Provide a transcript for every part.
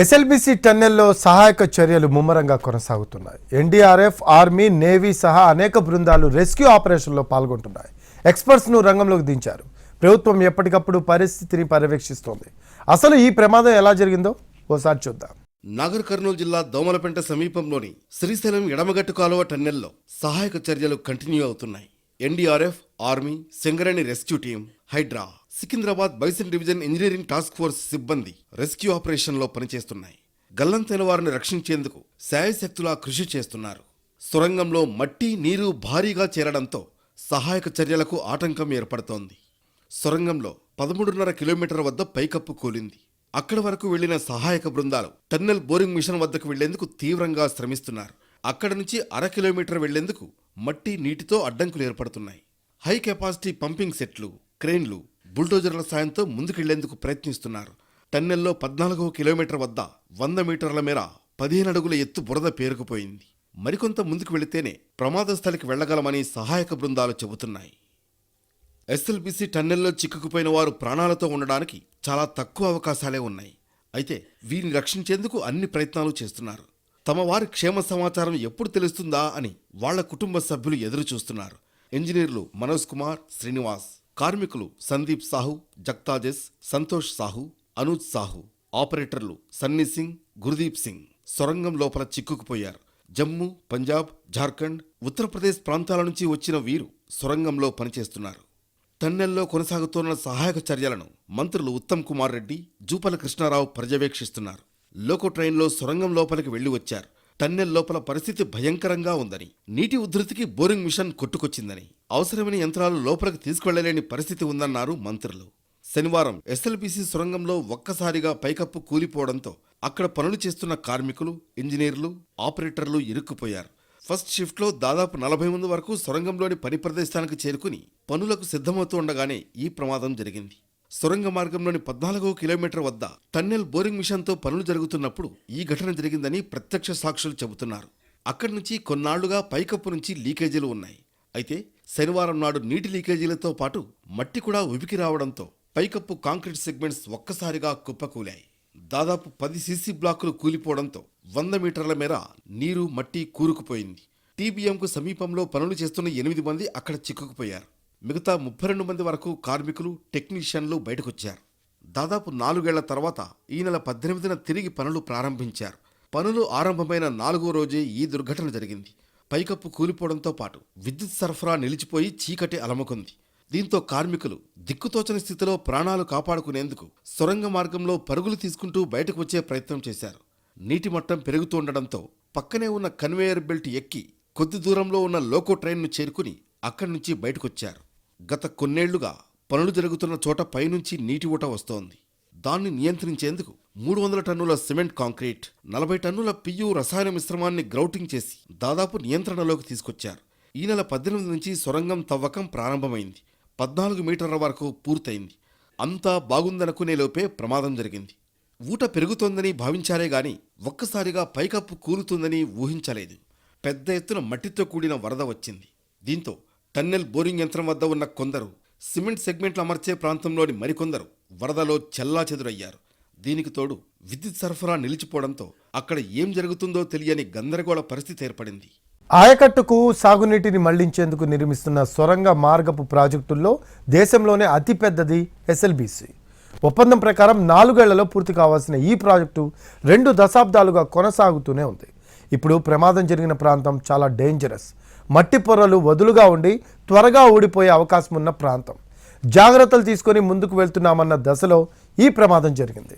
SLBC టన్నెల్లో సహాయక చర్యలు ముమ్మరంగా కొనసాగుతున్నాయి. ఎన్డీఆర్ఎఫ్ ఆర్మీ నేవీ సహా అనేక బృందాలు రెస్క్యూ ఆపరేషన్లో పాల్గొంటున్నాయి. ఎక్స్పర్ట్స్ను రంగంలోకి దించారు. ప్రభుత్వం ఎప్పటికప్పుడు పరిస్థితిని పర్యవేక్షిస్తోంది. అసలు ఈ ప్రమాదం ఎలా జరిగిందో ఓసారి చూద్దాం. నాగర్ కర్నూలు జిల్లా దోమలపెంట సమీపంలోని శ్రీశైలం ఎడమగట్టు కాలువ టన్నెల్లో సహాయక చర్యలు కంటిన్యూ అవుతున్నాయి. NDRF army Singareni rescue team HYDRAA. Secunderabad bison division engineering task force సిబ్బంది రెస్క్యూ ఆపరేషన్లో పనిచేస్తున్నాయి. గల్లంతైన వారిని రక్షించేందుకు శాయశక్తులా కృషి చేస్తున్నారు. సొరంగంలో మట్టి నీరు భారీగా చేరడంతో సహాయక చర్యలకు ఆటంకం ఏర్పడుతోంది. సొరంగంలో పదమూడున్నర కిలోమీటర్ వద్ద పైకప్పు కూలింది. అక్కడి వరకు వెళ్ళిన సహాయక బృందాలు టన్నెల్ బోరింగ్ మిషన్ వద్దకు వెళ్ళేందుకు తీవ్రంగా శ్రమిస్తున్నారు. అక్కడి నుంచి అర కిలోమీటర్ వెళ్ళేందుకు మట్టి నీటితో అడ్డంకులు ఏర్పడుతున్నాయి. హై కెపాసిటీ పంపింగ్ సెట్లు క్రెయిన్లు బుల్డోజర్ల సాయంతో ముందుకెళ్ళేందుకు ప్రయత్నిస్తున్నారు. టన్నెల్లో పద్నాలుగవ కిలోమీటర్ వద్ద వంద మీటర్ల మేర పదిహేను అడుగుల ఎత్తు బురద పేరుకుపోయింది. మరికొంత ముందుకు వెళితేనే ప్రమాద స్థలికి వెళ్ళగలమని సహాయక బృందాలు చెబుతున్నాయి. ఎస్ఎల్బిసి టన్నెల్లో చిక్కుకుపోయిన వారు ప్రాణాలతో ఉండడానికి చాలా తక్కువ అవకాశాలే ఉన్నాయి. అయితే వీరిని రక్షించేందుకు అన్ని ప్రయత్నాలు చేస్తున్నారు. తమ వారి క్షేమ సమాచారం ఎప్పుడు తెలుస్తుందా అని వాళ్ళ కుటుంబ సభ్యులు ఎదురు చూస్తున్నారు ఇంజనీర్లు మనోజ్ కుమార్ శ్రీనివాస్. కార్మికులు సందీప్ సాహు జక్తాజెస్ సంతోష్ సాహు అనూజ్ సాహు ఆపరేటర్లు సన్నీ సింగ్ గురుదీప్ సింగ్ సొరంగం లోపల చిక్కుకుపోయారు. జమ్మూ పంజాబ్ జార్ఖండ్ ఉత్తరప్రదేశ్ ప్రాంతాల నుంచి వచ్చిన వీరు సొరంగంలో పనిచేస్తున్నారు. టన్నెల్లో కొనసాగుతున్న సహాయక చర్యలను మంత్రులు ఉత్తమ్ కుమార్ రెడ్డి జూపల కృష్ణారావు పర్యవేక్షిస్తున్నారు. లోకో ట్రైన్లో సొరంగం లోపలికి వెళ్ళి వచ్చారు. టన్నెల్ లోపల పరిస్థితి భయంకరంగా ఉందని నీటి ఉధృతికి బోరింగ్ మిషన్ కొట్టుకొచ్చిందని. అవసరమైన యంత్రాలు లోపలికి తీసుకువెళ్ళలేని పరిస్థితి ఉందన్నారు మంత్రులు. శనివారం ఎస్ఎల్బీసీ సొరంగంలో ఒక్కసారిగా పైకప్పు కూలిపోవడంతో అక్కడ పనులు చేస్తున్న కార్మికులు ఇంజనీర్లు ఆపరేటర్లు ఇరుక్కుపోయారు. ఫస్ట్ షిఫ్ట్లో దాదాపు నలభై మంది వరకు సొరంగంలోని పని ప్రదేశానికి చేరుకుని పనులకు సిద్ధమవుతూ ఉండగానే ఈ ప్రమాదం జరిగింది. సొరంగ మార్గంలోని పద్నాలుగో కిలోమీటర్ వద్ద టన్నెల్ బోరింగ్ మిషన్తో పనులు జరుగుతున్నప్పుడు ఈ ఘటన జరిగిందని ప్రత్యక్ష సాక్షులు చెబుతున్నారు. అక్కడి నుంచి కొన్నాళ్ళుగా పైకప్పు నుంచి లీకేజీలు ఉన్నాయి. అయితే శనివారం నాడు నీటి లీకేజీలతో పాటు మట్టి కూడా ఉబికి రావడంతో పైకప్పు కాంక్రీట్ సెగ్మెంట్స్ ఒక్కసారిగా కుప్పకూలాయి. దాదాపు పది సీసీ బ్లాకులు కూలిపోవడంతో వంద మీటర్ల మేర నీరు మట్టి కూరుకుపోయింది. టీబీఎంకు సమీపంలో పనులు చేస్తున్న ఎనిమిది మంది అక్కడ చిక్కుకుపోయారు. మిగతా ముప్పై రెండు మంది వరకు కార్మికులు టెక్నీషియన్లు బయటకొచ్చారు. దాదాపు నాలుగేళ్ళ తర్వాత ఈ నెల పద్దెనిమిదిన తిరిగి పనులు ప్రారంభించారు. పనులు ఆరంభమైన నాలుగో రోజే ఈ దుర్ఘటన జరిగింది. పైకప్పు కూలిపోవడంతో పాటు విద్యుత్ సరఫరా నిలిచిపోయి చీకటి అలముకుంది. దీంతో కార్మికులు దిక్కుతోచని స్థితిలో ప్రాణాలు కాపాడుకునేందుకు సొరంగ మార్గంలో పరుగులు తీసుకుంటూ బయటకు వచ్చే ప్రయత్నం చేశారు. నీటి మట్టం పెరుగుతుండడంతో పక్కనే ఉన్న కన్వేయర్ బెల్ట్ ఎక్కి కొద్ది దూరంలో ఉన్న లోకో ట్రైన్ను చేరుకుని అక్కడి నుంచి బయటకొచ్చారు. గత కొన్నేళ్ళుగా పనులు జరుగుతున్న చోట పైనుంచి నీటి ఊట వస్తోంది. దాన్ని నియంత్రించేందుకు మూడు వందల టన్నుల సిమెంట్ కాంక్రీట్ నలభై టన్నుల పియు రసాయన మిశ్రమాన్ని గ్రౌటింగ్ చేసి దాదాపు నియంత్రణలోకి తీసుకొచ్చారు. ఈ నెల పద్దెనిమిది నుంచి సొరంగం తవ్వకం ప్రారంభమైంది. పద్నాలుగు మీటర్ల వరకు పూర్తయింది. అంతా బాగుందనుకునే లోపే ప్రమాదం జరిగింది. ఊట పెరుగుతోందని భావించారే గాని ఒక్కసారిగా పైకప్పు కూలుతుందని ఊహించలేదు. పెద్ద ఎత్తున మట్టితో కూడిన వరద వచ్చింది. దీంతో టన్నెల్ బోరింగ్ యంత్రం వద్ద ఉన్న కొందరు సిమెంట్ సెగ్మెంట్లు అమర్చే ప్రాంతంలోని మరికొందరు వరదలో చెల్లాచెదురయ్యారు. దీనికి తోడు విద్యుత్ సరఫరా నిలిచిపోవడంతో అక్కడ ఏం జరుగుతుందో తెలియని గందరగోళ పరిస్థితి ఏర్పడింది. ఆయకట్టుకు సాగునీటిని మళ్ళించేందుకు నిర్మిస్తున్న సొరంగ మార్గపు ప్రాజెక్టుల్లో దేశంలోనే అతిపెద్దది ఎస్ఎల్బిసి. ఒప్పందం ప్రకారం నాలుగేళ్ళలో పూర్తి కావాల్సిన ఈ ప్రాజెక్టు రెండు దశాబ్దాలుగా కొనసాగుతూనే ఉంది. ఇప్పుడు ప్రమాదం జరిగిన ప్రాంతం చాలా డేంజరస్. మట్టి పొరలు వదులుగా ఉండి త్వరగా ఊడిపోయే అవకాశం ఉన్న ప్రాంతం. జాగ్రత్తలు తీసుకొని ముందుకు వెళ్తున్నామన్న దశలో ఈ ప్రమాదం జరిగింది.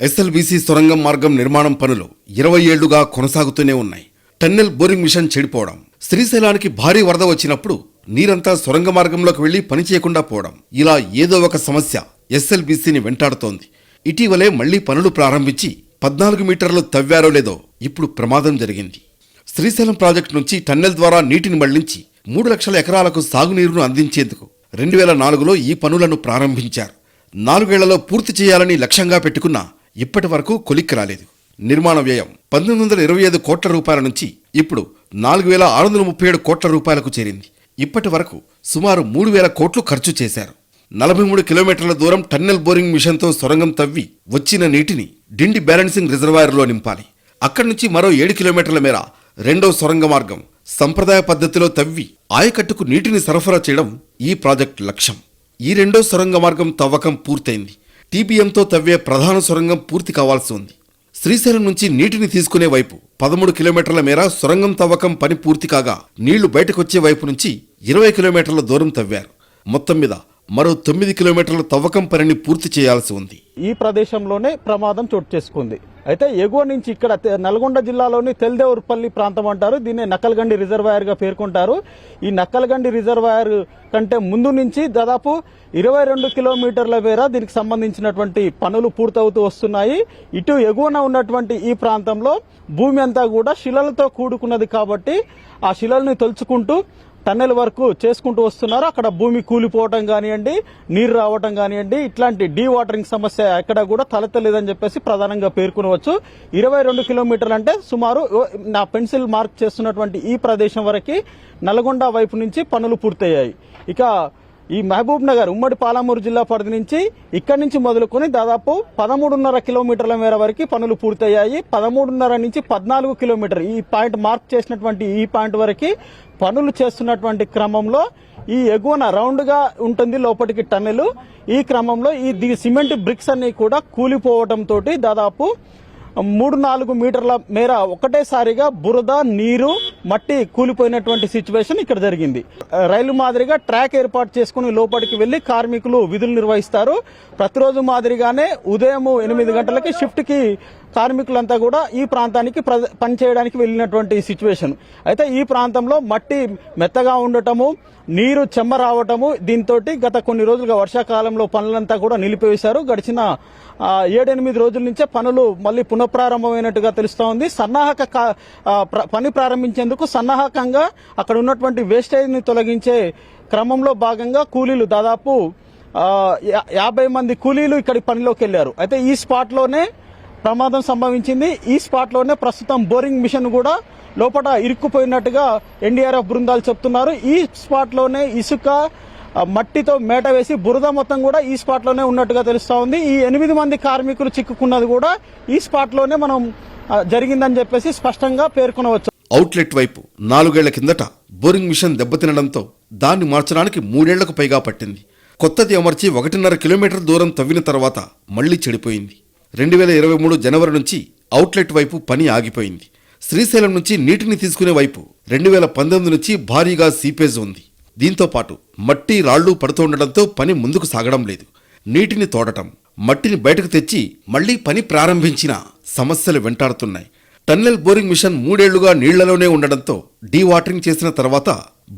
ఎస్ఎల్బీసీ సొరంగం మార్గం నిర్మాణం పనులు ఇరవై ఏళ్ళుగా కొనసాగుతూనే ఉన్నాయి. టన్నెల్ బోరింగ్ మిషన్ చెడిపోవడం శ్రీశైలానికి భారీ వరద వచ్చినప్పుడు నీరంతా సొరంగ మార్గంలోకి వెళ్ళి పని చేయకుండా పోవడం ఇలా ఏదో ఒక సమస్య ఎస్ఎల్బీసీని వెంటాడుతోంది. ఇటీవలే మళ్ళీ పనులు ప్రారంభించి పద్నాలుగు మీటర్లు తవ్వారో లేదో ఇప్పుడు ప్రమాదం జరిగింది. శ్రీశైలం ప్రాజెక్టు నుంచి టన్నెల్ ద్వారా నీటిని మళ్ళించి మూడు లక్షల ఎకరాలకు సాగునీరును అందించేందుకు రెండు వేల నాలుగులో ఈ పనులను ప్రారంభించారు. నాలుగేళ్ళలో పూర్తి చేయాలని లక్ష్యంగా పెట్టుకున్న ఇప్పటి వరకు కొలిక్కి రాలేదు. నిర్మాణ వ్యయం పంతొమ్మిది వందల ఇరవై ఐదు కోట్ల రూపాయల నుంచి ఇప్పుడు నాలుగు వేల ఆరు వందల ముప్పై ఏడు కోట్ల రూపాయలకు చేరింది. ఇప్పటి వరకు సుమారు మూడు వేల కోట్లు ఖర్చు చేశారు. నలభై మూడు కిలోమీటర్ల దూరం టన్నెల్ బోరింగ్ మిషన్తో సొరంగం తవ్వి వచ్చిన నీటిని డిండి బ్యాలెన్సింగ్ రిజర్వాయర్లో నింపాలి. అక్కడి నుంచి మరో ఏడు కిలోమీటర్ల మేర రెండో సొరంగ మార్గం సంప్రదాయ పద్ధతిలో తవ్వి ఆయకట్టుకు నీటిని సరఫరా చేయడం ఈ ప్రాజెక్ట్ లక్ష్యం. ఈ రెండో సొరంగ మార్గం తవ్వకం పూర్తయింది. టీబీఎంతో తవ్వే ప్రధాన సొరంగం పూర్తి కావాల్సి ఉంది. శ్రీశైలం నుంచి నీటిని తీసుకునే వైపు పదమూడు కిలోమీటర్ల మేర సొరంగం తవ్వకం పని పూర్తి కాగా నీళ్ళు బయటకొచ్చే వైపు నుంచి ఇరవై కిలోమీటర్ల దూరం తవ్వారు. మొత్తం మీద మరో తొమ్మిది కిలోమీటర్ల తవ్వకం పనిని పూర్తి చేయాల్సి ఉంది. ఈ ప్రదేశంలోనే ప్రమాదం చోటు చేసుకుంది. అయితే ఎగువ నుంచి ఇక్కడ నల్గొండ జిల్లాలోని తెల్దేవుర్పల్లి ప్రాంతం అంటారు. దీన్ని నక్కలగండి రిజర్వాయర్గా పేర్కొంటారు. ఈ నక్కలగండి రిజర్వాయర్ కంటే ముందు నుంచి దాదాపు ఇరవై రెండు కిలోమీటర్ల మేర దీనికి సంబంధించినటువంటి పనులు పూర్తవుతూ వస్తున్నాయి. ఇటు ఎగువన ఉన్నటువంటి ఈ ప్రాంతంలో భూమి అంతా కూడా శిలలతో కూడుకున్నది కాబట్టి ఆ శిలల్ని తొలుచుకుంటూ టన్నెల్ వరకు చేసుకుంటూ వస్తున్నారు. అక్కడ భూమి కూలిపోవటం కానివ్వండి నీరు రావటం కానివ్వండి ఇట్లాంటి డీ వాటరింగ్ సమస్య ఎక్కడ కూడా తలెత్తలేదని చెప్పేసి ప్రధానంగా పేర్కొనవచ్చు. ఇరవై రెండు కిలోమీటర్లు అంటే సుమారు నా పెన్సిల్ మార్క్ చేస్తున్నటువంటి ఈ ప్రదేశం వరకు నల్గొండ వైపు నుంచి పనులు పూర్తయ్యాయి. ఇక ఈ మహబూబ్ నగర్ ఉమ్మడి పాలమూరు జిల్లా పరిధి నుంచి ఇక్కడి నుంచి మొదలుకొని దాదాపు పదమూడున్నర కిలోమీటర్ల మేర వరకు పనులు పూర్తయ్యాయి. పదమూడున్నర నుంచి పద్నాలుగు కిలోమీటర్ ఈ పాయింట్ మార్క్ చేసినటువంటి ఈ పాయింట్ వరకు పనులు చేస్తున్నటువంటి క్రమంలో ఈ ఎగువన రౌండ్గా ఉంటుంది లోపలికి టన్నెల్. ఈ క్రమంలో ఈ ది- సిమెంట్ బ్రిక్స్ అన్ని కూడా కూలిపోవడంతో దాదాపు మూడు నాలుగు మీటర్ల మేర ఒకటేసారిగా బురద నీరు మట్టి కూలిపోయినటువంటి సిచ్యువేషన్ ఇక్కడ జరిగింది. రైలు మాదిరిగా ట్రాక్ ఏర్పాటు చేసుకుని లోపలికి వెళ్ళి కార్మికులు విధులు నిర్వహిస్తారు. ప్రతిరోజు మాదిరిగానే ఉదయం ఎనిమిది గంటలకి షిఫ్ట్కి కార్మికులంతా కూడా ఈ ప్రాంతానికి ప్ర- పనిచేయడానికి వెళ్ళినటువంటి సిచ్యువేషన్ అయితే ఈ ప్రాంతంలో మట్టి మెత్తగా ఉండటము నీరు చెమ్మ రావటము దీంతో గత కొన్ని రోజులుగా వర్షాకాలంలో పనులంతా కూడా నిలిపివేశారు. గడిచిన ఏడెనిమిది రోజుల నుంచే పనులు మళ్ళీ పునఃప్రారంభమైనట్టుగా తెలుస్తోంది ఉంది. సన్నాహక ప్ర- పని ప్రారంభించేందుకు సన్నాహకంగా అక్కడ ఉన్నటువంటి వేస్టేజ్ని తొలగించే క్రమంలో భాగంగా కూలీలు దాదాపు యా- యాభై మంది కూలీలు ఇక్కడి పనిలోకి వెళ్ళారు అయితే ఈ స్పాట్లోనే ప్రమాదం సంభవించింది. ఈ స్పాట్లోనే ప్రస్తుతం బోరింగ్ మిషన్ కూడా లోపల ఇరుక్కుపోయినట్టుగా ఎన్డీఆర్ఎఫ్ బృందాలు చెప్తున్నారు. ఈ స్పాట్లోనే ఇసుక మట్టితో మేట వేసి బురద మొత్తం కూడా ఈ స్పాట్లోనే ఉన్నట్టుగా తెలుస్తూ ఉంది. ఈ ఎనిమిది మంది కార్మికులు చిక్కుకున్నది కూడా ఈ స్పాట్లోనే మనం జరిగిందని చెప్పేసి స్పష్టంగా పేర్కొనవచ్చు. అవుట్లెట్ వైపు నాలుగేళ్ళ కిందట బోరింగ్ మిషన్ దెబ్బతినడంతో దాన్ని మార్చడానికి మూడేళ్ళకు పైగా పట్టింది. కొత్తది అమర్చి ఒకటిన్నర కిలోమీటర్ దూరం తవ్విన తర్వాత మళ్ళీ చెడిపోయింది. రెండు వేల ఇరవై మూడు జనవరి నుంచి అవుట్లెట్ వైపు పని ఆగిపోయింది. శ్రీశైలం నుంచి నీటిని తీసుకునే వైపు రెండు వేల పంతొమ్మిది నుంచి భారీగా సీపేజ్ ఉంది. దీంతో పాటు మట్టి రాళ్ళు పడుతుండటంతో పని ముందుకు సాగడం లేదు. నీటిని తోడటం మట్టిని బయటకు తెచ్చి మళ్ళీ పని ప్రారంభించిన సమస్యలు వెంటాడుతున్నాయి. టన్నెల్ బోరింగ్ మిషన్ మూడేళ్ళుగా నీళ్ళలోనే ఉండడంతో డీవాటరింగ్ చేసిన తర్వాత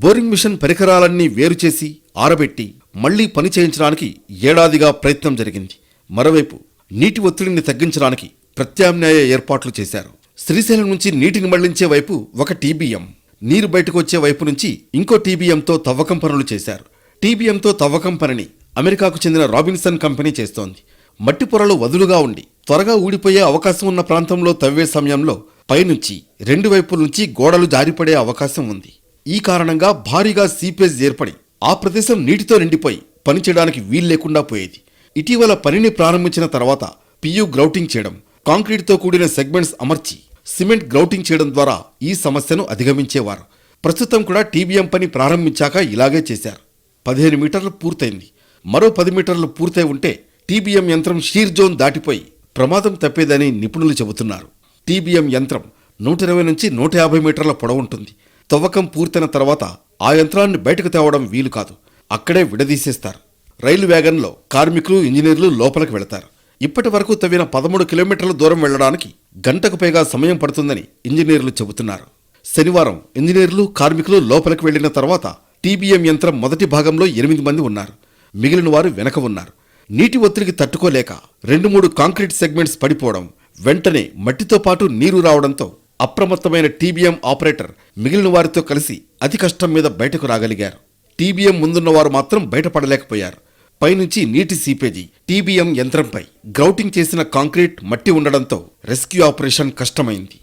బోరింగ్ మిషన్ పరికరాలన్నీ వేరు చేసి ఆరబెట్టి మళ్ళీ పని చేయించడానికి ఏడాదిగా ప్రయత్నం జరిగింది. మరోవైపు నీటి ఒత్తిడిని తగ్గించడానికి ప్రత్యామ్నాయ ఏర్పాట్లు చేశారు. శ్రీశైలం నుంచి నీటిని మళ్ళించే వైపు ఒక టీబీఎం నీరు బయటకు వచ్చే వైపు నుంచి ఇంకో టీబీఎంతో తవ్వకం పనులు చేశారు. టీబీఎంతో తవ్వకం పనిని అమెరికాకు చెందిన రాబిన్సన్ కంపెనీ చేస్తోంది. మట్టి పొరలు వదులుగా ఉండి త్వరగా ఊడిపోయే అవకాశం ఉన్న ప్రాంతంలో తవ్వే సమయంలో పైనుంచి రెండు వైపుల నుంచి గోడలు జారిపడే అవకాశం ఉంది. ఈ కారణంగా భారీగా సీపేజ్ ఏర్పడి ఆ ప్రదేశం నీటితో నిండిపోయి పనిచేయడానికి వీల్లేకుండా పోయేది. ఇటీవల పనిని ప్రారంభించిన తర్వాత పియు గ్రౌటింగ్ చేయడం కాంక్రీట్తో కూడిన సెగ్మెంట్స్ అమర్చి సిమెంట్ గ్రౌటింగ్ చేయడం ద్వారా ఈ సమస్యను అధిగమించేవారు. ప్రస్తుతం కూడా టీబీఎం పని ప్రారంభించాక ఇలాగే చేశారు. పదిహేను మీటర్లు పూర్తయింది. మరో పది మీటర్లు పూర్తయి ఉంటే టీబీఎం యంత్రం షీర్ జోన్ దాటిపోయి ప్రమాదం తప్పేదని నిపుణులు చెబుతున్నారు. టీబీఎం యంత్రం నూట ఇరవై నుంచి నూట యాభై మీటర్ల పొడవుంటుంది తవ్వకం పూర్తయిన తర్వాత ఆ యంత్రాన్ని బయటకు తేవడం వీలు కాదు. అక్కడే విడదీసేస్తారు. రైలు వ్యాగన్లో కార్మికులు ఇంజనీర్లు లోపలికి వెళతారు. ఇప్పటి వరకు తవ్విన పదమూడు కిలోమీటర్ల దూరం వెళ్ళడానికి గంటకు పైగా సమయం పడుతుందని ఇంజనీర్లు చెబుతున్నారు. శనివారం ఇంజనీర్లు కార్మికులు లోపలికి వెళ్ళిన తర్వాత టీబీఎం యంత్రం మొదటి భాగంలో ఎనిమిది మంది ఉన్నారు. మిగిలిన వారు వెనక ఉన్నారు. నీటి ఒత్తిడికి తట్టుకోలేక రెండు మూడు కాంక్రీట్ సెగ్మెంట్స్ పడిపోవడం వెంటనే మట్టితో పాటు నీరు రావడంతో అప్రమత్తమైన టీబీఎం ఆపరేటర్ మిగిలిన వారితో కలిసి అతి కష్టం మీద బయటకు రాగలిగారు. టీబీఎం ముందున్న వారు మాత్రం బయటపడలేకపోయారు. పైనుంచి నీటి సీపేజీ టీబీఎం యంత్రంపై గ్రౌటింగ్ చేసిన కాంక్రీట్ మట్టి ఉండడంతో రెస్క్యూ ఆపరేషన్ కష్టమైంది.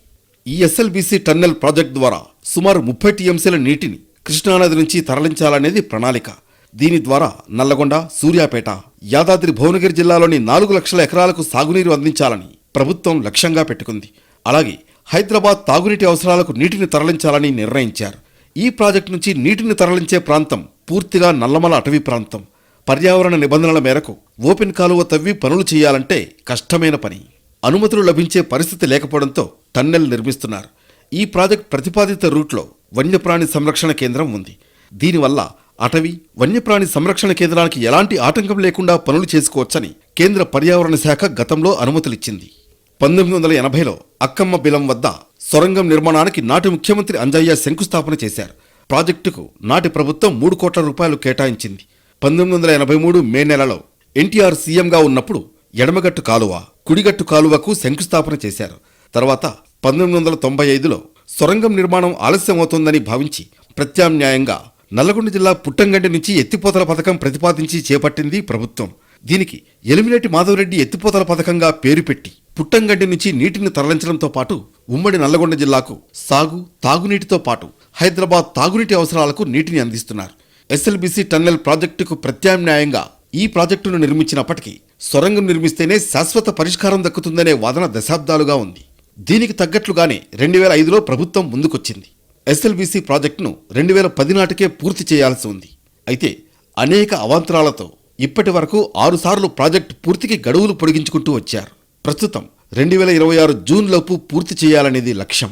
ఈ ఎస్ఎల్బీసీ టన్నెల్ ప్రాజెక్ట్ ద్వారా సుమారు ముప్పై టీఎంసీల నీటిని కృష్ణానది నుంచి తరలించాలనేది ప్రణాళిక. దీని ద్వారా నల్లగొండ సూర్యాపేట యాదాద్రి భువనగిరి జిల్లాలోని నాలుగు లక్షల ఎకరాలకు సాగునీరు అందించాలని ప్రభుత్వం లక్ష్యంగా పెట్టుకుంది. అలాగే హైదరాబాద్ తాగునీటి అవసరాలకు నీటిని తరలించాలని నిర్ణయించారు. ఈ ప్రాజెక్టు నుంచి నీటిని తరలించే ప్రాంతం పూర్తిగా నల్లమల అటవీ ప్రాంతం. పర్యావరణ నిబంధనల మేరకు ఓపెన్ కాలువ తవ్వి పనులు చేయాలంటే కష్టమైన పని. అనుమతులు లభించే పరిస్థితి లేకపోవడంతో టన్నెల్ నిర్మిస్తున్నారు. ఈ ప్రాజెక్ట్ ప్రతిపాదిత రూట్లో వన్యప్రాణి సంరక్షణ కేంద్రం ఉంది. దీనివల్ల అటవీ వన్యప్రాణి సంరక్షణ కేంద్రానికి ఎలాంటి ఆటంకం లేకుండా పనులు చేసుకోవచ్చని కేంద్ర పర్యావరణ శాఖ గతంలో అనుమతులిచ్చింది. పంతొమ్మిది వందల ఎనభైలో అక్కమ్మ బిలం వద్ద సొరంగం నిర్మాణానికి నాటి ముఖ్యమంత్రి అంజయ్య శంకుస్థాపన చేశారు. ప్రాజెక్టుకు నాటి ప్రభుత్వం మూడు కోట్ల రూపాయలు కేటాయించింది. పంతొమ్మిది వందల ఎనభై మూడు మే నెలలో ఎన్టీఆర్ సీఎంగా ఉన్నప్పుడు ఎడమగట్టు కాలువ కుడిగట్టు కాలువకు శంకుస్థాపన చేశారు. తర్వాత పంతొమ్మిది వందల తొంభై ఐదులో సొరంగం నిర్మాణం ఆలస్యమవుతోందని భావించి ప్రత్యామ్నాయంగా నల్లగొండ జిల్లా పుట్టంగండి నుంచి ఎత్తిపోతల పథకం ప్రతిపాదించి చేపట్టింది ప్రభుత్వం. దీనికి ఎలిమినేటి మాధవరెడ్డి ఎత్తిపోతల పథకంగా పేరు పెట్టి పుట్టంగడ్డి నుంచి నీటిని తరలించడంతో పాటు ఉమ్మడి నల్లగొండ జిల్లాకు సాగు తాగునీటితో పాటు హైదరాబాద్ తాగునీటి అవసరాలకు నీటిని అందిస్తున్నారు. ఎస్ఎల్బిసి టన్నెల్ ప్రాజెక్టుకు ప్రత్యామ్నాయంగా ఈ ప్రాజెక్టును నిర్మించినప్పటికీ సొరంగం నిర్మిస్తేనే శాశ్వత పరిష్కారం దక్కుతుందనే వాదన దశాబ్దాలుగా ఉంది. దీనికి తగ్గట్లుగానే రెండు వేల ఐదులో ప్రభుత్వం ముందుకొచ్చింది. ఎస్ఎల్బిసి ప్రాజెక్టును రెండు వేల పది నాటికే పూర్తి చేయాల్సి ఉంది. అయితే అనేక అవాంతరాలతో ఇప్పటి వరకు ఆరుసార్లు ప్రాజెక్టు పూర్తికి గడువులు పొడిగించుకుంటూ వచ్చారు. ప్రస్తుతం రెండు వేల ఇరవై ఆరు జూన్ లోపు పూర్తి చేయాలనేది లక్ష్యం.